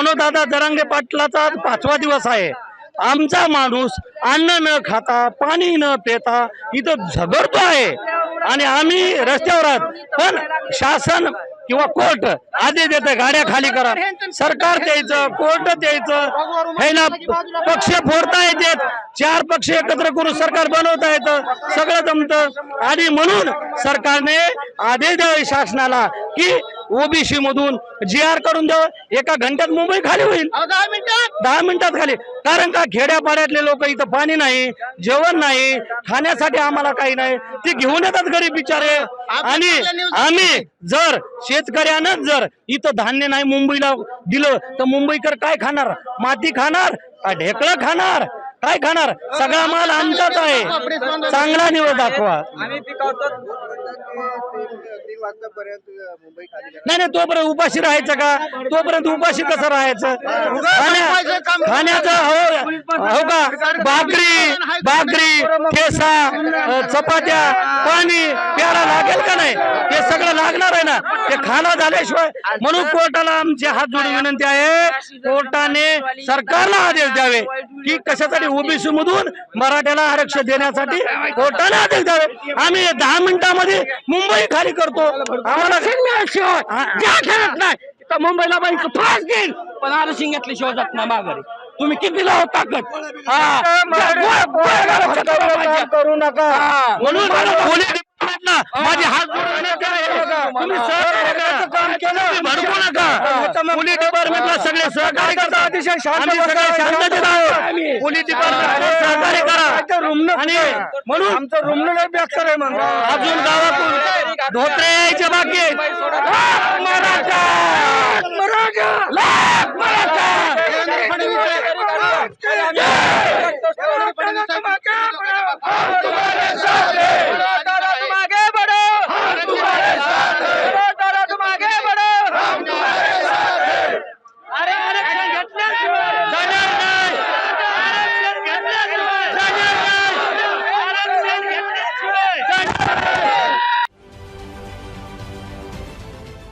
मनोदादा जरांगे पाटलाचा पाचवा दिवस आहे. आमचा माणूस अन्न न खाता पाणी न पिता इथं झगडतो आहे. आणि आम्ही रस्त्यावर आहोत. पण शासन किंवा कोर्ट आधी देतं गाड्या खाली करा. सरकार द्यायचं कोर्ट द्यायचं. हे ना पक्ष फोडता येतात. चार पक्ष एकत्र करून सरकार बनवता येतं. सगळं जमतं. आणि म्हणून सरकारने आदेश द्यावे शासनाला की ओबीसी मधून जी आर करून द्यावं एका घंट्यात मुंबई खाली होईल. दहा मिनिटात? दहा मिनिटात खाली. कारण का खेड्यापाड्यातले लोक इथं पाणी नाही जेवण नाही खाण्यासाठी आम्हाला काही नाही. ते घेऊन येतात गरीब बिचारे. आणि आम्ही जर शेतकऱ्यानं जर इथं धान्य नाही मुंबईला दिलं तर मुंबईकर काय खाणार? माती खाणार? का ढेकळं खाणार? काय खाणार? सगळा माल आमचाच आहे. चांगला निवड दाखवा. नाही नाही तोपर्यंत उपाशी राहायचं का? तोपर्यंत उपाशी कसं राहायचं? खाण्या- खाण्याचं हो हो का? भाकरी भाकरी ठेसा चपात्या पाणी प्यारा लागेल का नाही? ते सगळं लागणार आहे ना? ते खाणं झाल्याशिवाय म्हणून कोर्टाला आमची हात जोडून विनंती आहे. कोर्टाने सरकारला आदेश द्यावे की कशासाठी ओबीसी मधून मराठ्याला आरक्षण देण्यासाठी कोर्टाने आदेश द्यावे. आम्ही दहा मिनिटामध्ये मुंबई खाली करतो. आम्हाला खेळत नाही तर मुंबईला बाई फास देईल पण आरक्षण घेतल्याशिवाय जात नाही माघारी. तुम्ही किती लावत ताकद. गोळ्या- गोळ्या घालत होता. करू नका. म्हणून पोलीस डिपार्टमेंटला माझे हात जोडून. तुम्ही करा. तुम्ही भडकू नका. डिपार्टमेंटला सगळे सहकार्य करतात. अतिशय शांत सगळे शांततेत आहोत. पोलीस डिपार्टमेंट सहकार्य करा. आणि म्हणून आमचं रुमन बेकार आहे म्हणून अजून गावातून धोत्रे यायचे बाकी आहेत. लाख मराठा लाख मराठा अरे आरक्षण घेतल्याशिवाय जाणार नाही. आरक्षण घेतल्याशिवाय जाणार नाही. आरक्षण घेतल्याशिवाय जाणार नाही.